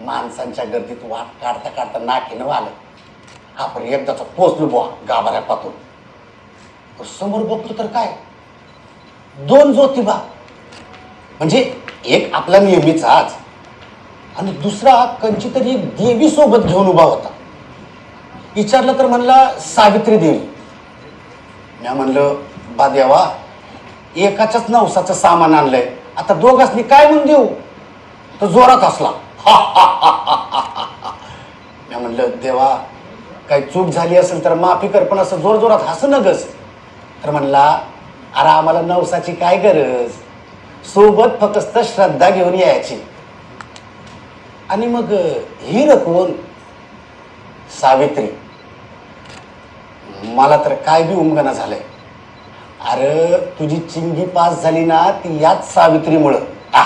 माणसांच्या गर्दीत वाट काढता काढता नाकीनं आलं आपण एकदाच पोचलो बुवा गाभाऱ्या पातून समोर बघतो तर काय? दोन ज्योतिबा म्हणजे एक आपला आज. आणि दुसरा कंची तरी एक देवी सोबत घेऊन उभा होता. विचारलं तर म्हणला सावित्री देवी. मी म्हणलं बा देवा एकाच्याच नवसाचं सामान आणलंय. आता दोघांनी काय म्हणून देऊ? तो जोरात असला मी म्हणलं देवा काही चूक झाली असेल तर माफी कर पण असं जोर जोरात हसू नगस. तर म्हणला अरे आम्हाला नवसाची काय गरज? सोबत फक्त श्रद्धा घेऊन यायची. आणि मग ही रकवून सावित्री. मला तर काय बी उमगना झालंय. अरे तुझी चिंगी पास झाली ना ती याच सावित्रीमुळं. आ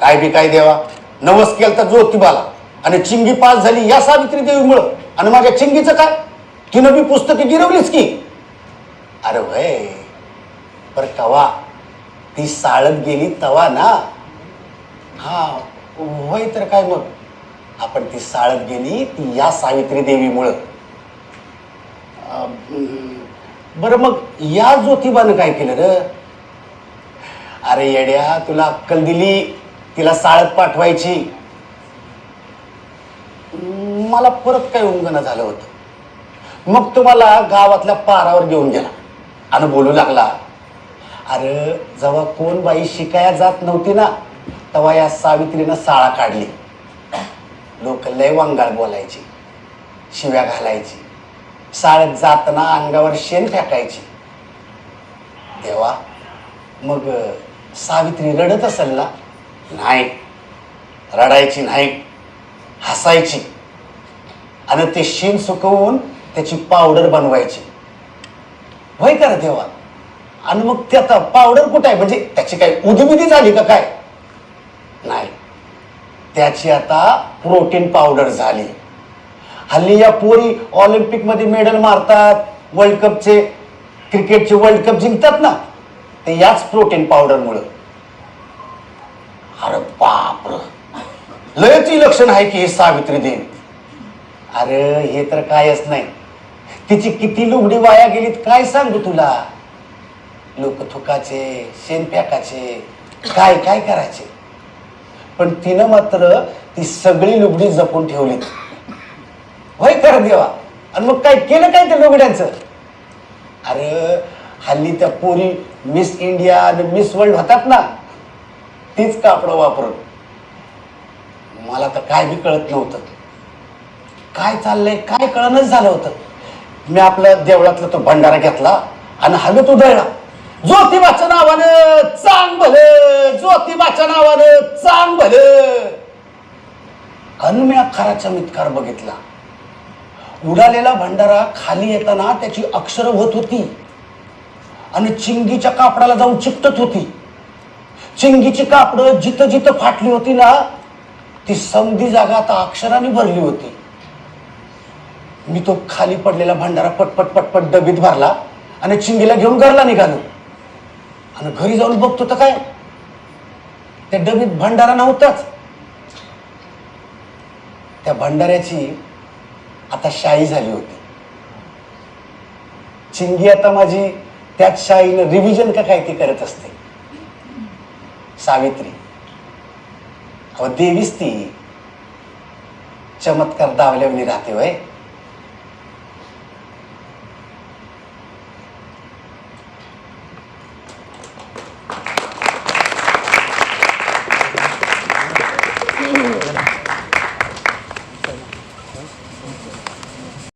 काय बी काय देवा? नवस केलं तर ज्योतिबाला. आणि चिंगी पास झाली या सावित्री देवीमुळं आणि माझ्या चिंगीचं काय? तिनं बी पुस्तके गिरवलीच की? अरे वय. पर कवा ती साळत गेली तवा ना. हा वय तर काय मग? आपण ती साळत गेली ती या सावित्री देवीमुळं बरं मग या ज्योतिबानं काय केलं र? अरे येड्या तुला अक्कल दिली. तिला साळत पाठवायची. मला परत काय उंगणं झालं होतं. मग तुम्हाला गावातल्या पारावर घेऊन गेला आणि बोलू लागला अरे जेव्हा कोण बाई शिकाया जात नव्हती ना तेव्हा या सावित्रीनं साळा काढली. लोक लय वांगाळ बोलायची शिव्या घालायची शाळेत जाताना अंगावर शेण फेकायची. तेव्हा मग सावित्री रडत असेल ना नाही. रडायची नाही. हसायची. आणि ते शेण सुकवून त्याची पावडर बनवायची. वय करा तेव्हा आणि मग ते आता पावडर कुठं आहे? म्हणजे त्याची काय उधबिधी झाली का काय? नाही. त्याची आता प्रोटीन पावडर झाली. हल्ली या पोरी ऑलिम्पिकमध्ये मेडल मारतात वर्ल्ड कपचे क्रिकेटचे वर्ल्ड कप जिंकतात ना ते याच प्रोटीन पावडरमुळं. अरे बापर लयची लक्षण आहे की हे सावित्री देवी. अरे हे तर कायच नाही. तिची किती लुगडी वाया गेलीत काय सांगू तुला? लोक थुकाचे शेण काय काय करायचे? पण तिनं मात्र ती सगळी लुगडी जपून ठेवली होय कर देवा. आणि मग काय केलं काय त्या लुगड्यांचं? अरे हल्ली त्या पोरी मिस इंडिया आणि मिस वर्ल्ड होतात ना. तीच कापडं वापरून. मला तर काय बी कळत नव्हतं. काय चाललंय काय कळणच झालं होतं. मी आपल्या देवळातला तो भंडारा घेतला आणि हवेत उधळला. ज्योतिबाच्या नावानं चांग भलं ज्योतिबाच्या नावानं चांग भलं. अन मी खरा चमत्कार बघितला. उडालेला भंडारा खाली येताना त्याची अक्षरं होत होती. आणि चिंगीच्या कापडाला जाऊन चिकटत होती. चिंगीची कापडं जिथं जिथं फाटली होती ना ती समधी जागा आता अक्षराने भरली होती. मी तो खाली पडलेला भंडारा पटपट पटपट डबीत भरला आणि चिंगीला घेऊन घरला निघालो. आणि घरी जाऊन बघतो तर काय? त्या डबीत भंडारा नव्हताच. त्या भंडाऱ्याची आता शाई झाली होती. चिंगी आता माझी त्याच शाईनं रिव्हिजन का काय ती करत असते? सावित्री. अहो देवीच ती चमत्कार दावल्यावनी राहते वय